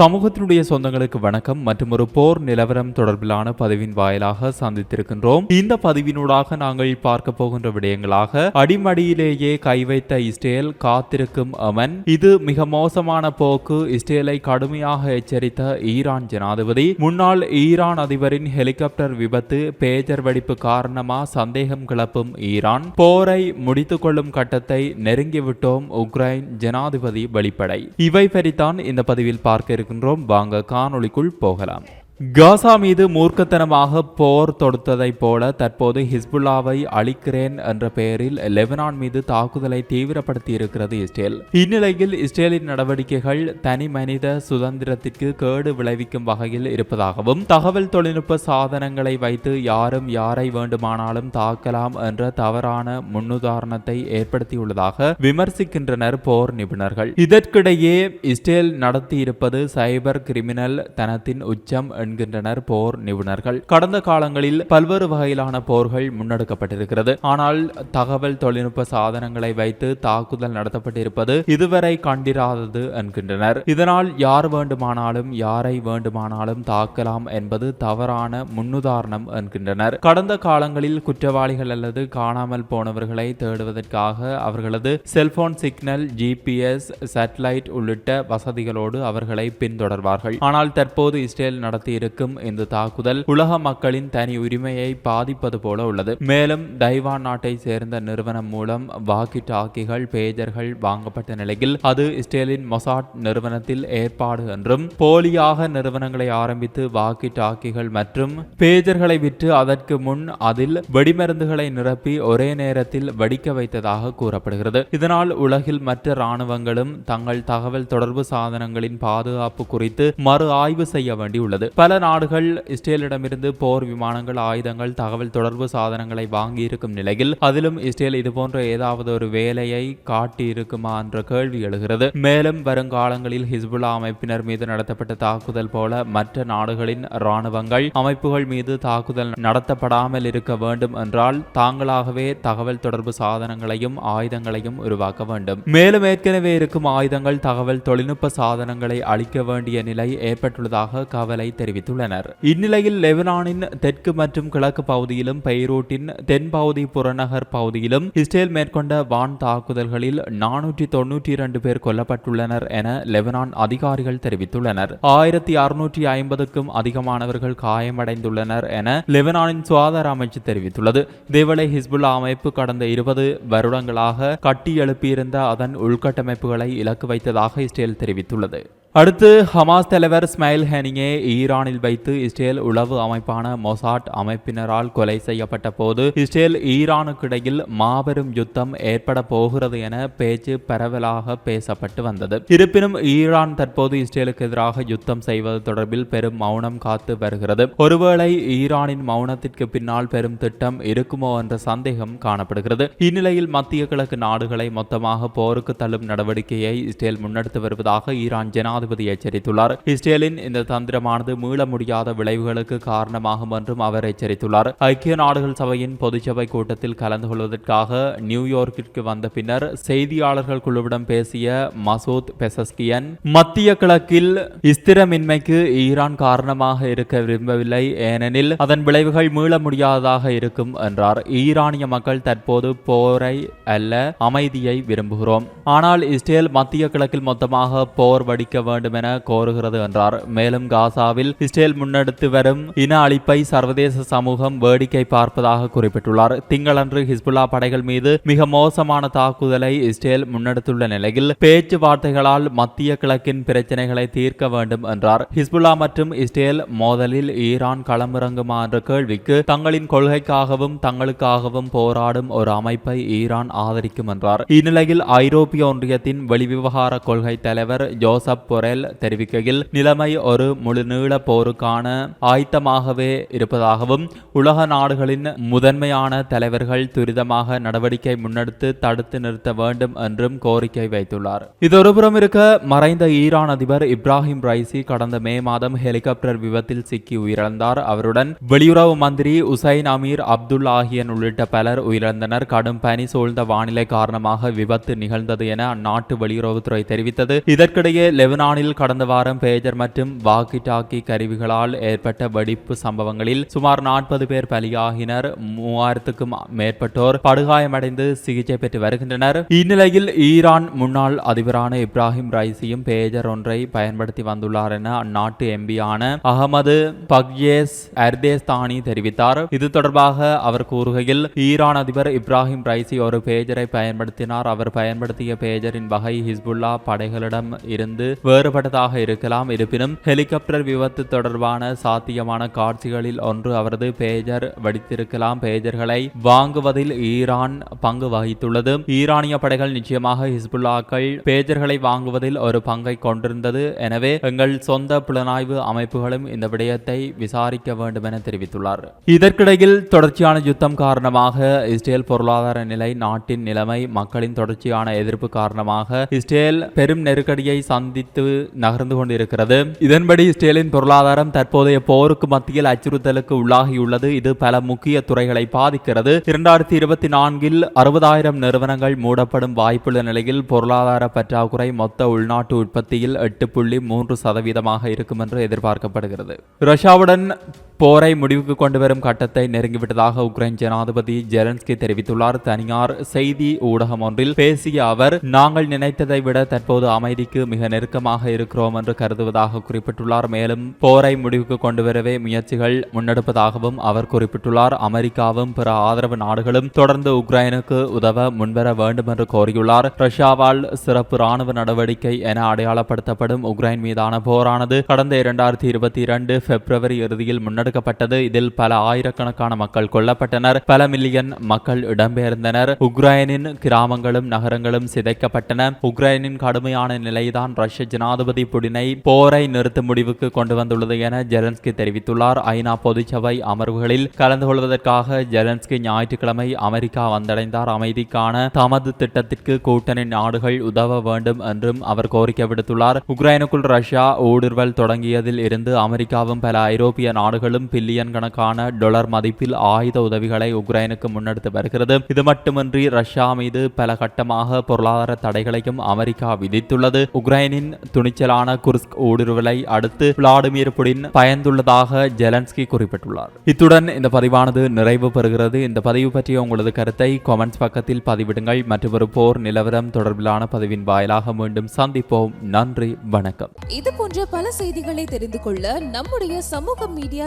சமூகத்தினுடைய சொந்தங்களுக்கு வணக்கம் மற்றும் ஒரு போர் நிலவரம் தொடர்பிலான பதிவின் வாயிலாக சந்தித்திருக்கின்றோம். இந்த பதிவினூடாக நாங்கள் பார்க்க போகின்ற விடயங்களாக அடிமடியிலேயே கை வைத்த இஸ்ரேல் காத்திருக்கும் அமன். இது மிக மோசமான போக்கு. இஸ்ரேலை கடுமையாக எச்சரித்த ஈரான் ஜனாதிபதி. முன்னாள் ஈரான் அதிபரின் ஹெலிகாப்டர் விபத்து பேஜர் வெடிப்பு காரணமா சந்தேகம் கிளப்பும் ஈரான். போரை முடித்துக் கொள்ளும் கட்டத்தை நெருங்கிவிட்டோம் உக்ரைன் ஜனாதிபதி வெளிப்படை. இவை பறித்தான் இந்த பதிவில் பார்க்க இருக்கின்றோம் வாங்க காணொளிக்குள் போகலாம். காசா மீது மூர்க்கத்தனமாக போர் தொடுத்ததைப் போல தற்போது ஹிஸ்புல்லாவை அழிக்கிறேன் என்ற பெயரில் லெபனான் மீது தாக்குதலை தீவிரப்படுத்தி இருக்கிறது இஸ்ரேல். இந்நிலையில் இஸ்ரேலின் நடவடிக்கைகள் தனி மனித சுதந்திரத்திற்கு கேடு விளைவிக்கும் வகையில் இருப்பதாகவும் தகவல் தொழில்நுட்ப சாதனங்களை வைத்து யாரும் யாரை வேண்டுமானாலும் தாக்கலாம் என்ற தவறான முன்னுதாரணத்தை ஏற்படுத்தியுள்ளதாக விமர்சிக்கின்றனர் போர் நிபுணர்கள். இதற்கிடையே இஸ்ரேல் நடத்தியிருப்பது சைபர் கிரிமினல் தனத்தின் உச்சம் என்கின்றனர் போர் நிபுணர்கள். கடந்த காலங்களில் பல்வேறு வகையிலான போர்கள் முன்னெடுக்கப்பட்டிருக்கிறது. ஆனால் தகவல் தொழில்நுட்ப சாதனங்களை வைத்து தாக்குதல் நடத்தப்பட்டிருப்பது இதுவரை கண்டிராதது என்கின்றனர். இதனால் யார் வேண்டுமானாலும் யாரை வேண்டுமானாலும் தாக்கலாம் என்பது தவறான முன்னுதாரணம் என்கின்றனர். கடந்த காலங்களில் குற்றவாளிகள் அல்லது காணாமல் போனவர்களை தேடுவதற்காக அவர்களது செல்போன் சிக்னல் ஜிபிஎஸ் சேட்டலைட் உள்ளிட்ட வசதிகளோடு அவர்களை பின்தொடர்வார்கள். ஆனால் தற்போது இஸ்ரேல் நடத்திய இருக்கும் இந்த தாக்குதல் உலக மக்களின் தனி உரிமையை பாதிப்பது போல உள்ளது. மேலும் தைவான் நாட்டை சேர்ந்த நிறுவனம் மூலம் வாக்கி டாக்கிகள் பேஜர்கள் வாங்கப்பட்ட நிலையில் அது இஸ்ரேலின் மொசாட் நிறுவனத்தில் ஏற்பாடு என்றும் போலியாக நிறுவனங்களை ஆரம்பித்து வாக்கி டாக்கிகள் மற்றும் பேஜர்களை விற்று அதற்கு முன் அதில் வெடிமருந்துகளை நிரப்பி ஒரே நேரத்தில் வெடிக்க வைத்ததாக கூறப்படுகிறது. இதனால் உலகில் மற்ற இராணுவங்களும் தங்கள் தகவல் தொடர்பு சாதனங்களின் பாதுகாப்பு குறித்து மறு ஆய்வு செய்ய வேண்டியுள்ளது. பல நாடுகள் இஸ்ரேலிடமிருந்து போர் விமானங்கள் ஆயுதங்கள் தகவல் தொடர்பு சாதனங்களை வாங்கி இருக்கும் நிலையில் அதிலும் இஸ்ரேல் இதுபோன்ற ஏதாவது ஒரு வேலையை காட்டி இருக்குமா என்ற கேள்வி எழுகிறது. மேலும் வருங்காலங்களில் ஹிஸ்புல்லா அமைப்பினர் மீது நடத்தப்பட்ட தாக்குதல் போல மற்ற நாடுகளின் இராணுவங்கள் அமைப்புகள் மீது தாக்குதல் நடத்தப்படாமல் இருக்க வேண்டும் என்றால் தாங்களாகவே தகவல் தொடர்பு சாதனங்களையும் ஆயுதங்களையும் உருவாக்க வேண்டும். மேலும் ஏற்கனவே இருக்கும் ஆயுதங்கள் தகவல் தொழில்நுட்ப சாதனங்களை அளிக்க வேண்டிய நிலை ஏற்பட்டுள்ளதாக கவலை தெரிவித்துள்ளனர் இந்நிலையில் லெபனானின் தெற்கு மற்றும் கிழக்கு பகுதியிலும் பெய்ரூட்டின் தென்பகுதி புறநகர் பகுதியிலும் இஸ்ரேல் மேற்கொண்ட வான் தாக்குதல்களில் நானூற்றி தொன்னூற்றி இரண்டு பேர் கொல்லப்பட்டுள்ளனர் என லெபனான் அதிகாரிகள் தெரிவித்துள்ளனர். ஆயிரத்தி அறுநூற்றி ஐம்பதுக்கும் அதிகமானவர்கள் காயமடைந்துள்ளனர் என லெபனானின் சுகாதார அமைச்சு தெரிவித்துள்ளது. இதேவேளை ஹிஸ்புல்லா அமைப்பு கடந்த இருபது வருடங்களாக கட்டி எழுப்பியிருந்த அதன் உள்கட்டமைப்புகளை இலக்கு வைத்ததாக இஸ்ரேல் தெரிவித்துள்ளது. அடுத்து ஹமாஸ் தலைவர் ஸ்மைல் ஹெனிங்கே ஈரானில் வைத்து இஸ்ரேல் உளவு அமைப்பான மொசாட் அமைப்பினரால் கொலை செய்யப்பட்ட போது இஸ்ரேல் ஈரானுக்கு இடையில் மாபெரும் யுத்தம் ஏற்பட போகிறது என பேச்சு பரவலாக பேசப்பட்டு வந்தது. இருப்பினும் ஈரான் தற்போது இஸ்ரேலுக்கு எதிராக யுத்தம் செய்வது தொடர்பில் பெரும் மௌனம் காத்து வருகிறது. ஒருவேளை ஈரானின் மௌனத்திற்கு பின்னால் பெரும் திட்டம் இருக்குமோ என்ற சந்தேகம் காணப்படுகிறது. இந்நிலையில் மத்திய கிழக்கு நாடுகளை மொத்தமாக போருக்கு தள்ளும் நடவடிக்கையை இஸ்ரேல் முன்னெடுத்து வருவதாக ஈரான் ஜனா ஜனாதிபதி எச்சரித்துள்ளார். இஸ்ரேலின் இந்த தந்திரமானது மீள முடியாத விளைவுகளுக்கு காரணமாகும் என்றும் அவர் எச்சரித்துள்ளார். ஐக்கிய நாடுகள் சபையின் பொதுச்சபை கூட்டத்தில் கலந்து கொள்வதற்காக நியூயார்க்கிற்கு வந்த பின்னர் செய்தியாளர்கள் குழுவிடம் பேசிய மசூத் பெசஸ்கியன் மத்திய கிழக்கில் ஸ்திரமின்மைக்கு ஈரான் காரணமாக இருக்க விரும்பவில்லை ஏனெனில் அதன் விளைவுகள் மீள முடியாததாக இருக்கும் என்றார். ஈரானிய மக்கள் தற்போது போரை அல்ல அமைதியை விரும்புகிறோம். ஆனால் இஸ்ரேல் மத்திய கிழக்கில் மொத்தமாக போர் வடிக்க வேண்டும் என கோருகிறது என்றார். மேலும் காசாவில் இஸ்ரேல் முன்னெடுத்து வரும் இன அழிப்பை சர்வதேச சமூகம் வேடிக்கை பார்ப்பதாக குறிப்பிட்டுள்ளார். திங்களன்று ஹிஸ்புல்லா படைகள் மீது மிக மோசமான தாக்குதலை இஸ்ரேல் முன்னெடுத்துள்ள நிலையில் பேச்சுவார்த்தைகளால் மத்திய கிழக்கின் பிரச்சனைகளை தீர்க்க வேண்டும் என்றார். ஹிஸ்புல்லா மற்றும் இஸ்ரேல் மோதலில் ஈரான் களமிறங்குமா என்ற கேள்விக்கு தங்களின் கொள்கைக்காகவும் தங்களுக்காகவும் போராடும் ஒரு அமைப்பை ஈரான் ஆதரிக்கும் என்றார். இந்நிலையில் ஐரோப்பிய ஒன்றியத்தின் வெளிவிவகார கொள்கை தலைவர் ஜோசப் பொரெல் தெரிவிக்கையில் நிலைமை ஒரு முழுநீள போருக்கான ஆயத்தமாகவே இருப்பதாகவும் உலக நாடுகளின் முதன்மையான தலைவர்கள் துரிதமாக நடவடிக்கை முன்னெடுத்து தடுத்து நிறுத்த வேண்டும் என்றும் கோரிக்கை வைத்துள்ளார். இதொருபுறம் இருக்க மறைந்த ஈரான் அதிபர் இப்ராஹிம் ரைசி கடந்த மே மாதம் ஹெலிகாப்டர் விபத்தில் சிக்கி உயிரிழந்தார். அவருடன் வெளியுறவு மந்திரி உசைன் அமீர் அப்துல் ஆகியன் உள்ளிட்ட பலர் உயிரிழந்தனர். கடும் பனி சூழ்ந்த வானிலை காரணமாக விபத்து நிகழ்ந்தது என அந்நாட்டு வெளியுறவுத்துறை தெரிவித்தது. இதற்கிடையே லெபனான் ஈரானில் கடந்த வாரம் பேஜர் மற்றும் வாக்கி டாக்கி கருவிகளால் ஏற்பட்ட வெடிப்பு சம்பவங்களில் சுமார் நாற்பது பேர் பலியாகினர் மூவாயிரத்துக்கும் மேற்பட்டோர் படுகாயமடைந்து சிகிச்சை பெற்று வருகின்றனர் இந்நிலையில் ஈரான் முன்னாள் அதிபரான இப்ராஹிம் ரைசியும் பேஜர் ஒன்றை பயன்படுத்தி வந்துள்ளார் என அந்நாட்டு எம்பியான அகமது பக்யேஸ் அர்தேஸ்தானி தெரிவித்தார் இது தொடர்பாக அவர் கூறுகையில் ஈரான் அதிபர் இப்ராஹிம் ரைசி ஒரு பேஜரை பயன்படுத்தினார் அவர் பயன்படுத்திய பேஜரின் வகை ஹிஸ்புல்லா படைகளிடம் இருந்து வேறுபட்டதாக இருக்கலாம். இருப்பினும் ஹெலிகாப்டர் விபத்து தொடர்பான சாத்தியமான காட்சிகளில் ஒன்று அவரது பேஜர் வெடித்திருக்கலாம். பேஜர்களை வாங்குவதில் ஈரான் பங்கு வகித்துள்ளது. ஈரானிய படைகள் நிச்சயமாக ஹிஸ்புல்லாக்கள் பேஜர்களை வாங்குவதில் ஒரு பங்கை கொண்டிருந்தது. எனவே எங்கள் சொந்த புலனாய்வு அமைப்புகளும் இந்த விடயத்தை விசாரிக்க வேண்டும் என தெரிவித்துள்ளார். இதற்கிடையில் தொடர்ச்சியான யுத்தம் காரணமாக இஸ்ரேல் பொருளாதார நிலை நாட்டின் நிலைமை மக்களின் தொடர்ச்சியான எதிர்ப்பு காரணமாக இஸ்ரேல் பெரும் நெருக்கடியை சந்தித்து நகர்ந்து கொண்டிருக்கிறது. இதன்படி இஸ்ரேலின் பொருளாதாரம் தற்போதைய போருக்கு மத்தியில் அச்சுறுத்தலுக்கு உள்ளாகியுள்ளது. இது பல முக்கிய துறைகளை பாதிக்கிறது. இரண்டாயிரத்தி இருபத்தி நான்கில் அறுபதாயிரம் நிறுவனங்கள் மூடப்படும் வாய்ப்புள்ள நிலையில் பொருளாதார பற்றாக்குறை மொத்த உள்நாட்டு உற்பத்தியில் எட்டு புள்ளி மூன்று சதவீதமாக இருக்கும் என்று எதிர்பார்க்கப்படுகிறது. ரஷ்யாவுடன் போரை முடிவுக்கு கொண்டு வரும் கட்டத்தை நெருங்கிவிட்டதாக உக்ரைன் ஜனாதிபதி ஜெலன்ஸ்கி தெரிவித்துள்ளார். தனியார் செய்தி ஊடகம் ஒன்றில் பேசிய அவர் நாங்கள் நினைத்ததை விட தற்போது அமைதிக்கு மிக நெருக்கமாக இருக்கிறோம் என்று கருதுவதாக குறிப்பிட்டுள்ளார். மேலும் போரை முடிவுக்கு கொண்டு வரவே முயற்சிகள் முன்னெடுப்பதாகவும் அவர் குறிப்பிட்டுள்ளார். அமெரிக்காவும் பிற ஆதரவு நாடுகளும் தொடர்ந்து உக்ரைனுக்கு உதவ முன்வர வேண்டும் என்று கோரியுள்ளார். ரஷ்யாவால் சிறப்பு ராணுவ நடவடிக்கை என அடையாளப்படுத்தப்படும் உக்ரைன் மீதான போரானது கடந்த இரண்டாயிரத்தி இருபத்தி இரண்டு பிப்ரவரி இறுதியில் முன்னெடுக்கப்பட்டது இதில் பல ஆயிரக்கணக்கான மக்கள் கொல்லப்பட்டனர். பல மில்லியன் மக்கள் இடம்பெயர்ந்தனர். உக்ரைனின் கிராமங்களும் நகரங்களும் சிதைக்கப்பட்டன. உக்ரைனின் கடுமையான நிலைதான் ரஷ்ய ஜனாதிபதி புடினை போரை நிறுத்தும் முடிவுக்கு கொண்டு வந்துள்ளது என ஜெலன்ஸ்கி தெரிவித்துள்ளார். ஐநா பொதுச்சபை அமர்வுகளில் கலந்து கொள்வதற்காக ஜெலன்ஸ்கி ஞாயிற்றுக்கிழமை அமெரிக்கா வந்தடைந்தார். அமைதிக்கான தமது திட்டத்திற்கு கூட்டணி நாடுகள் உதவ வேண்டும் என்றும் அவர் கோரிக்கை விடுத்துள்ளார். உக்ரைனுக்குள் ரஷ்யா ஊடுருவல் தொடங்கியதில் இருந்து அமெரிக்காவும் பல ஐரோப்பிய நாடுகளும் பில்லியன் கணக்கான டொலர் மதிப்பில் ஆயுத உதவிகளை உக்ரைனுக்கு முன்னெடுத்து வருகிறது. இது மட்டுமின்றி ரஷ்யா மீது பல கட்டமாக பொருளாதார தடைகளையும் அமெரிக்கா விதித்துள்ளது. உக்ரைனின் துணிச்சலான குர்ஸ்க் ஊடுருவலை அடுத்து விளாடிமிர் புடின் பயந்துள்ளதாக ஜெலன்ஸ்கி குறிப்பிட்டுள்ளார். இத்துடன் இந்த பதிவானது நிறைவு பெறுகிறது. இந்த பதிவு பற்றிய உங்களது கருத்தை கமெண்ட்ஸ் பக்கத்தில் பதிவிடுங்கள். மற்றும் ஒரு போர் நிலவரம் தொடர்பிலான பதிவின் வாயிலாக மீண்டும் சந்திப்போம். நன்றி வணக்கம். இது போன்ற பல செய்திகளை தெரிந்து கொள்ள நம்முடைய சமூக மீடியா